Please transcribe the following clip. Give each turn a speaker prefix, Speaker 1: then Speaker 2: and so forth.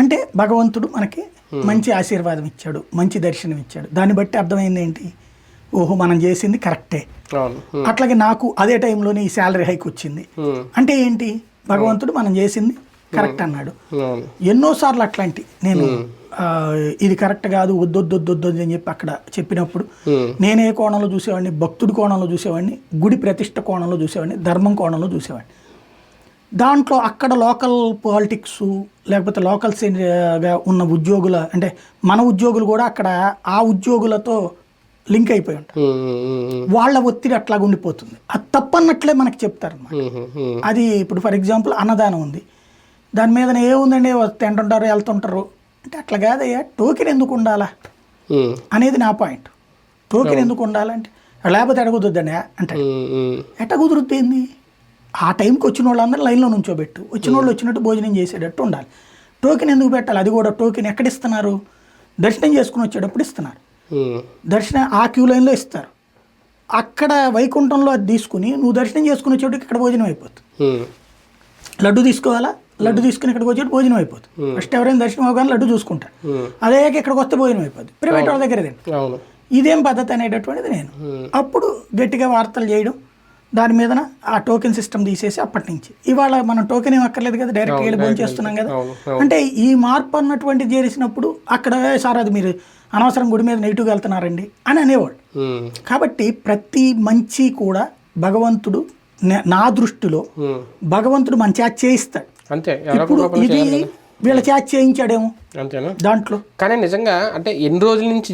Speaker 1: అంటే భగవంతుడు మనకి మంచి ఆశీర్వాదం ఇచ్చాడు మంచి దర్శనం ఇచ్చాడు. దాన్ని బట్టి అర్థమైంది ఏంటి? ఓహో మనం చేసింది కరెక్టే.
Speaker 2: ఉమ్,
Speaker 1: అట్లాగే నాకు అదే టైంలోనే ఈ శాలరీ హైక్ వచ్చింది.
Speaker 2: ఉమ్,
Speaker 1: అంటే ఏంటి? భగవంతుడు మనం చేసింది కరెక్ట్ అన్నాడు. ఎన్నోసార్లు అట్లాంటి నేను ఇది కరెక్ట్ కాదు వద్దొద్దొద్దొద్దు అని చెప్పి అక్కడ చెప్పినప్పుడు నేనే కోణంలో చూసేవాడిని భక్తుడి కోణంలో చూసేవాడిని గుడి ప్రతిష్ట కోణంలో చూసేవాడిని ధర్మం కోణంలో చూసేవాడిని. దాంట్లో అక్కడ లోకల్ పాలిటిక్స్ లేకపోతే లోకల్గా ఉన్న ఉద్యోగుల అంటే మన ఉద్యోగులు కూడా అక్కడ ఆ ఉద్యోగులతో లింక్ అయిపోయి ఉంటారు. వాళ్ళ ఒత్తిడి అట్లాగా ఉండిపోతుంది. అది తప్పన్నట్లే మనకి చెప్తారు అది ఇప్పుడు ఫర్ ఎగ్జాంపుల్ అన్నదానం ఉంది. దాని మీద ఏముందండి తింటుంటారు వెళ్తుంటారు. అంటే అట్లా కాదయ్యా టోకెన్ ఎందుకు ఉండాలా? అనేది నా పాయింట్. టోకెన్ ఎందుకు ఉండాలంటే లేకపోతే ఎడగొద్దండి అంటే ఎట్ట కుదురుతుంది ఏంది? ఆ టైంకి వచ్చిన వాళ్ళందరూ లైన్లో నుంచోబెట్టు. వచ్చిన వాళ్ళు వచ్చినట్టు భోజనం చేసేటట్టు ఉండాలి. టోకెన్ ఎందుకు పెట్టాలి? అది కూడా టోకెన్ ఎక్కడ ఇస్తున్నారు? దర్శనం చేసుకుని వచ్చేటప్పుడు ఇస్తున్నారు. దర్శనం ఆ క్యూ లైన్లో ఇస్తారు. అక్కడ వైకుంఠంలో అది తీసుకుని నువ్వు దర్శనం చేసుకుని వచ్చేటప్పుడు ఇక్కడ భోజనం అయిపోతుంది. లడ్డు తీసుకోవాలా? లడ్డు తీసుకుని ఇక్కడికి వచ్చేటప్పుడు భోజనం అయిపోతుంది. ఫస్ట్ ఎవరైనా దర్శనం అవగానే లడ్డు చూసుకుంటారు. అదే ఇక్కడికి వస్తే భోజనం అయిపోద్ది. ప్రైవేట్ వాళ్ళ దగ్గర ఇదేం పద్ధతి అనేటటువంటిది నేను. అప్పుడు గట్టిగా వార్తలు చేయడం దాని మీద ఆ టోకెన్ సిస్టమ్ తీసేసి అప్పటి నుంచి. ఇవాళ మనం టోకెన్ ఏం అక్కర్లేదు కదా డైరెక్ట్ వెళ్ళి చేస్తున్నాం కదా. అంటే ఈ మార్పు అన్నటువంటిది చేసినప్పుడు అక్కడ "ఏ సార్ అది మీరు అనవసరం గుడి మీద నెగిటివ్గా వెళ్తున్నారండి అని అనేవాడు కాబట్టి ప్రతి మంచి కూడా భగవంతుడు నే- దృష్టిలో భగవంతుడు మన చేత చేయిస్తాడు.
Speaker 2: అంతే
Speaker 1: ఇప్పుడు ఇది వీళ్ళ చేత చేయించాడేమో
Speaker 2: అంతేనా?
Speaker 1: దాంట్లో.
Speaker 2: కానీ నిజంగా అంటే ఎన్ని రోజుల నుంచి